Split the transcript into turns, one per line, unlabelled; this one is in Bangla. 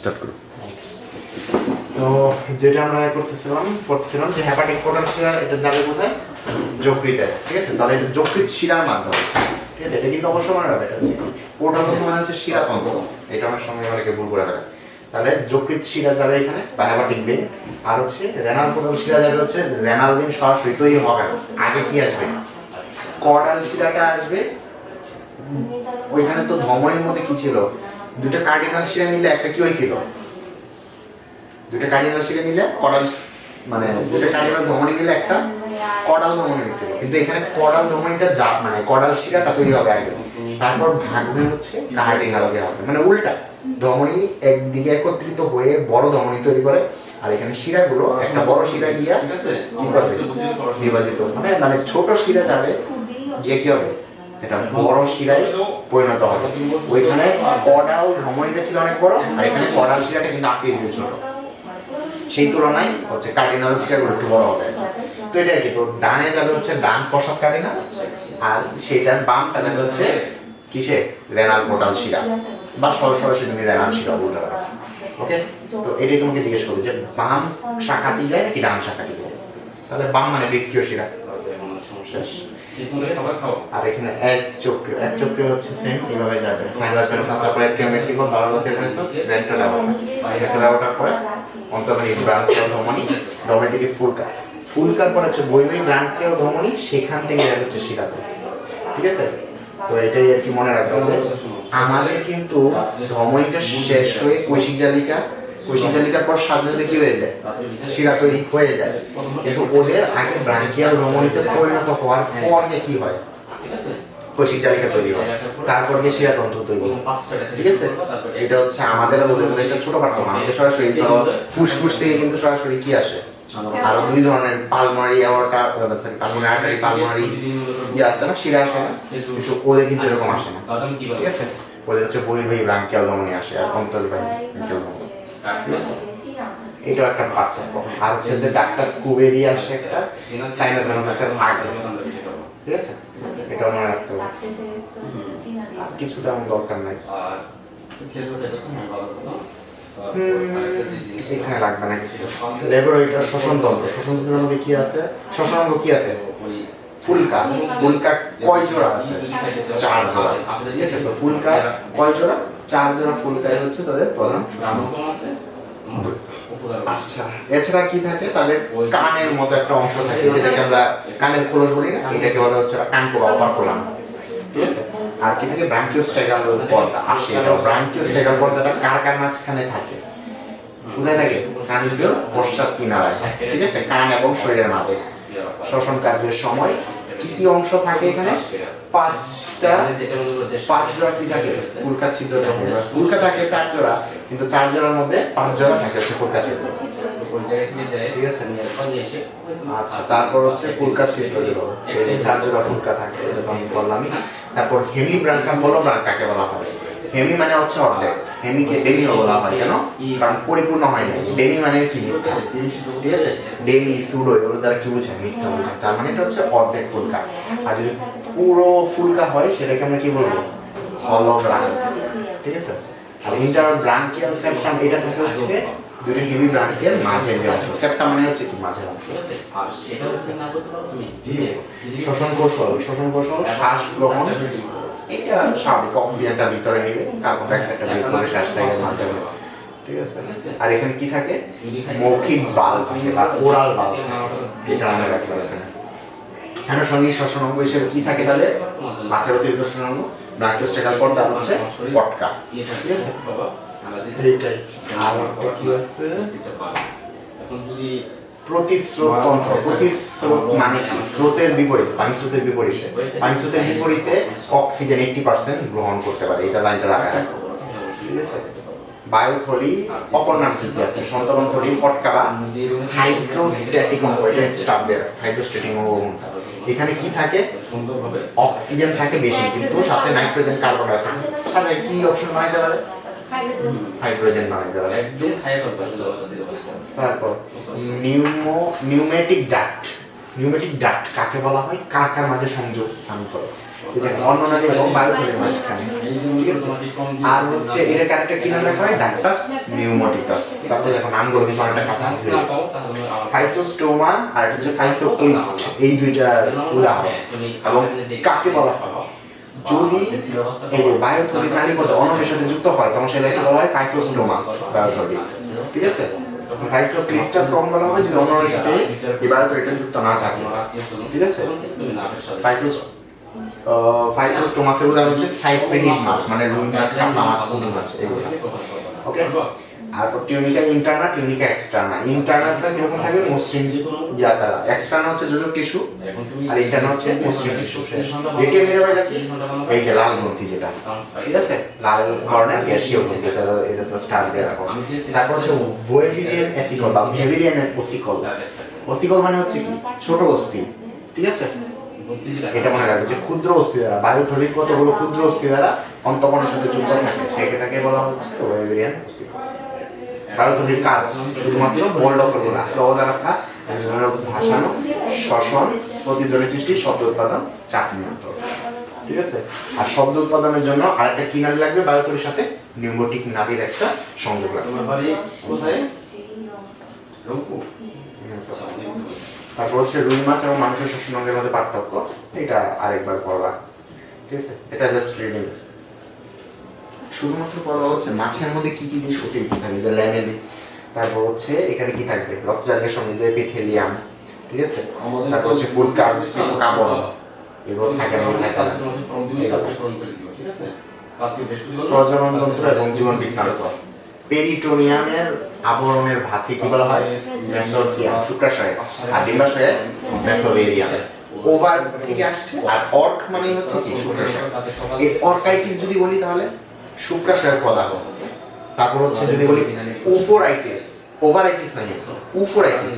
স্টার্ট করো।
তো যেটা আমরা করতেছিলাম করতেছিলাম যে হ্যাপাটিক পোর্টাল শিরা এটা যাবে কোথায়? যকৃতে ঠিক আছে? তাহলে এটা যকৃত শিরার মাধ্যমে। ঠিক আছে? এটা কিন্তু অবশ্যই মনে রাখবে এটা হচ্ছে পোর্টাল তন্ত্র মানে হচ্ছে শিরাতন্ত্র এটা আমার সঙ্গে অনেকে ভুল করে ফেলে তাহলে যকৃত শিরা যাবে এখানে বা হ্যাপাটিক ভেন আর হচ্ছে রেনাল পোর্টাল শিরা যাবে হচ্ছে রেনাল ভেন সরাসরি তৈরি হবে আগে কি আসবে? কর্ডাল শিরাটা আসবে। ওইখানে তো ধমনীর মধ্যে কি ছিল? দুটো কার্ডিনাল শিরা নিলে একটা কি হয়েছিল? দুটো কার্ডিনাল শিরা নিলে করাল মানে দুটো কার্ডিনাল ধমনী নিলে একটা কডাল ধমনী হয়েছিল। কিন্তু এখানে কডাল ধমনীটা যা মানে কডাল শিরাটা তৈরি হবে আগে। তারপর ভাগবে হচ্ছে কার্ডিনাল দেওয়া হবে। মানে উল্টা ধমনী একদিকে একত্রিত হয়ে বড় ধমনী তৈরি করে আর এখানে শিরাগুলো একটা বড় শিরা গিয়া
ঠিক আছে?
কি করবে বিভাজিত। মানে মানে ছোট শিরা যাবে গিয়ে কি হবে? এটা বড় শিরায় পরিণত হবে। ওইখানে কডাল ধমনীটা ছিল অনেক বড়, আর এখানে কডাল শিরাটা কিন্তু আঁকিয়ে দিল ছোট সেই তুলনায় হচ্ছে কার্ডিনাল শিরাগুলো একটু বড় হবে। তো এটা কি, তো ডানে যাবে হচ্ছে ডান প্রসাদ কার্ডিনাল আর সেইটার বামটা যাবে হচ্ছে কিসে? রেনাল পোর্টাল শিরা বা সরাসরি তুমি রেনাল শিরা বলতে পারো। ওকে তো এটাই তোমাকে জিজ্ঞেস করবে যে বাম শাখাটি যায় নাকি ডান শাখাটি যায়? তাহলে বাম মানে বৃক্ষীয় শিরা শেষ। আর এখানে এক চক্র এক চক্র হচ্ছে সেম এইভাবে যাবে। ফাইনাল পেন তারপরে ট্রিমেট্রিকল ভালো সেপারেশন ভেন্ট্রাল লেভেল ভেন্ট্রাল লেভেলটা পরে অন্তর্বাহী ব্রাঞ্চিয়াল ধমনী ধমনী থেকে ফুলকা ফুলকার পরে হচ্ছে বৈবাহিক ব্রাঞ্চিয়াল ধমনী সেখান থেকে যাবে হচ্ছে শিরাতে ঠিক আছে? তো এটাই আর কি মনে রাখতে হবে আমাদের কিন্তু ধমনীটা শেষ হয়ে কৈশিক জালিকা জালিকার পর সাজাতে কি হয়ে যায়? হয়ে যায়। কিন্তু ওদের আগে ব্রাঞ্কিয়াল ধমনীতে পরিণত হওয়ার পর কি হয়? তৈরি হয়। তারপর গিয়ে শিরাতন্ত্র তৈরি হয়। ঠিক আছে? এটা হচ্ছে আমাদের ছোট পার্থক্য। আমাদের সরাসরি ফুসফুস থেকে কিন্তু সরাসরি কি আসে? আরও দুই ধরনের পালমারি পালমারি আর্টারি পালমারি ইয়ে না, শিরা আসে না। কিন্তু ওদের কিন্তু এরকম আসে না। ঠিক আছে? ওদের হচ্ছে বহির্বাহী ব্রাঙ্কিয়াল ধমনী আসে আর অন্তর্বাহী ব্রাঙ্কিয়াল ধমনী এটাও একটা পার্থক্য আর হচ্ছে যে ডাক্তার স্কুবেরি আসে একটা সাইনাস ভেনাসের আগে ঠিক আছে? এটাও মনে রাখতে হবে কিছু তেমন দরকার নাই। এখানে লাগবে না কিছু। লেবরেটর শ্বসন তন্ত্র শ্বসন তন্ত্রের মধ্যে কি আছে? শ্বসন অঙ্গ কি আছে? ফুলকা। ফুলকা কয় জোড়া আছে? চার জোড়া তো ফুলকা। কয় জোড়া হচ্ছে তাদের প্রধান আচ্ছা এছাড়া কি থাকে? তাদের কানের মতো একটা অংশ থাকে যেটাকে আমরা কানের খোলস বলি না এটাকে বলা হচ্ছে কোলাম। ঠিক আছে? আর কি থাকে? ব্রাঙ্কিওস্টেগাল পর্দা আসে। এটা ব্রাঙ্কিওস্টেগাল পর্দাটা কার কার মাঝখানে থাকে? কোথায় থাকে? কানীয় পশ্চাৎ কিনারায়। ঠিক আছে? কান এবং শরীরের মাঝে। শ্বসন কার্যের সময় কি কি অংশ থাকে এখানে। পাঁচটা পাঁচ জোড়া কি থাকে? ফুলকা ছিদ্র থাকে। এবার ফুলকা থাকে চার জোড়া কিন্তু চার জোড়ার মধ্যে পাঁচ জোড়া থাকে হচ্ছে ফুলকা ছিদ্র। আচ্ছা তারপর হচ্ছে ফুলকা ছিদ্র চার জোড়া ফুলকা থাকে এটা আমি বললামই। তারপর হেমি ব্রাঙ্কা হলো ব্রাঙ্কাকে বলা হয়। হেমি মানে হচ্ছে অর্ধেক। হেমিকে ডেমিও বলা হয় কারণ পরিপূর্ণ হয় না। ডেমি মানে কি? মিথ্যা ঠিক আছে? ডেমি সুডো এগুলো দ্বারা কি বোঝায়? মিথ্যা বোঝায়। তার মানে এটা হচ্ছে অর্ধেক ফুলকা। আর যদি পুরো ফুলকা হয় সেটাকে আমরা কি বলব? হলো ব্রাঙ্ক ঠিক আছে? আর ইন্টার ব্রাঙ্কিয়াল সেপ্টাম এটা থাকে হচ্ছে দুটো হেমি ব্রাঙ্কিয়াল মাঝের যে অংশ। সেপ্টাম মানে হচ্ছে কি? মাঝের অংশ।
আর সেটা যদি না করতে পারো তুমি
শ্বসন কৌশল শ্বসন কৌশল শ্বাস গ্রহণ এটা স্বাভাবিক অক্সিজেনটা ভিতরে নিবে কার্বন ডাইঅক্সাইডটা বের করে শ্বাস মাধ্যমে ঠিক আছে? আর এখানে কি থাকে? মৌখিক বাল থাকে বা ওরাল বাল এটা আমরা রাখলাম এখানে। আনুষঙ্গিক শ্বসন অঙ্গ হিসেবে কি থাকে তাহলে? মাছের অতিরিক্ত শ্বসন অঙ্গ ব্রাঙ্কিওস্টেকাল পর্দা হচ্ছে পটকা। ঠিক আছে? এইটাই আর কি আছে?
এখন যদি
প্রতিস্রোত তন্ত্র প্রতিস্রোত মানে কি? স্রোতের বিপরীতে পানি স্রোতের বিপরীতে। পানি স্রোতের বিপরীতে অক্সিজেন এইটটি পার্সেন্ট গ্রহণ করতে পারে এটা লাইনটা রাখা রাখো ঠিক আছে। বায়ুথলি অপর নাম কি কি আছে? সন্তরণ থলি পটকা বা হাইড্রোস্ট্যাটিক অঙ্গ এটা স্টাফ দেয় হাইড্রোস্ট্যাটিক অঙ্গ এখানে কি থাকে?
সুন্দরভাবে
অক্সিজেন থাকে বেশি কিন্তু সাথে নাইট্রোজেন কার্বন ডাইঅক্সাইড সাথে কি অপশন বানাইতে পারে? হাইড্রোজেন বানাইতে পারে
একদিন খাইয়ে করবে শুধু
তারপর pneumo pneumatic duct pneumatic duct কাকে বলা হয়? কার কার মাঝে সংযোগ স্থান করে? এবং মাঝখানে আর হচ্ছে এর ক্যারেক্টার কি নাম লেখা হয়? ডাক্টাস নিউমোটিকাস তারপরে দেখো নামগুলো কিন্তু অনেকটা কাছাকাছি
চান্স না পাও তাহলে আমার
ফাইসোস্টোমা আর হচ্ছে এই দুইটার উদাহরণ। এবং কাকে বলা হয়? যদি এই যে বায়োথলি প্রাণী পদে সাথে যুক্ত হয় তখন সেটাকে বলা হয় ফাইসোস্টোমাস বায়োথলি ঠিক আছে? তখন কম বলা হবে যদি অন্নের সাথে এই বায়োথলিটা যুক্ত না থাকে। ঠিক আছে? ফাইসোস ফাইসোস্টোমাসের উদাহরণ হচ্ছে সাইপ্রেনিক মাছ মানে রুই মাছ কাতলা মাছ পুঁটি মাছ এগুলো। ওকে আর টিউনিকা ইন্টারনা টিউনিকা এক্সটার্না ইন্টারনাটা কীরকম থাকবে? মসৃণ ইয়া তারা এক্সটার্না হচ্ছে যোজক টিস্যু। আর হচ্ছে এই যে লাল গ্রন্থি যেটা। ঠিক আছে? লাল বর্ণের গ্যাসীয় গ্রন্থি এটা এটা তো স্টার দিয়ে রাখো। তারপর হচ্ছে ওয়েভিরিয়ান এথিকল বা মানে হচ্ছে কি? ছোট অস্থি ঠিক আছে? এটা মনে রাখবে যে ক্ষুদ্র অস্থি দ্বারা বায়ু বায়ুথলির কতগুলো ক্ষুদ্র অস্থি দ্বারা অন্তকণের সাথে যুক্ত থাকে। সেটাকে বলা হচ্ছে ওয়েভিরিয়ান বায়ুথলির কাজ শুধুমাত্র বলডকগুলো অবদান রাখা ভাসানো শ্বসন প্রতিধ্বনি সৃষ্টি শব্দ উৎপাদন চাপ নিয়ন্ত্রণ ঠিক আছে? আর শব্দ উৎপাদনের জন্য আরেকটা কি নালী লাগবে? বায়ুথলির সাথে নিউমোটিক নালীর একটা সংযোগ লাগবে।
কোথায়? রংপুর।
তারপর হচ্ছে রুই মাছ এবং মানুষের শোষণ অঙ্গের মধ্যে পার্থক্য। এটা আরেকবার পড়বা। ঠিক আছে? এটা জাস্ট রিডিং শুধুমাত্র পড়া হচ্ছে মাছের মধ্যে কি কি জিনিস অতিরিক্ত থাকে? যে ল্যামেলি। তারপর হচ্ছে এখানে কি থাকবে? রক্তজালের সঙ্গে এপিথেলিয়াম ঠিক আছে? তারপর হচ্ছে ফুল কাবন এগুলো থাকে না থাকে না? প্রজনন তন্ত্র এবং জীবন বৃত্তান্ত পেরিটোনিয়ামের আবরণের কি বলা হয়? শুক্রাশয় আর ডিম্বাশয়ে ওভার থেকে আসছে আর অর্ক মানে হচ্ছে কি? শুক্রাশয়। এই অর্কাইটিস যদি বলি তাহলে শুক্রাশয়ের প্রদাহ তারপর হচ্ছে যদি বলি উফোরাইটিস। ওভারাইটিস নাই উফোরাইটিস।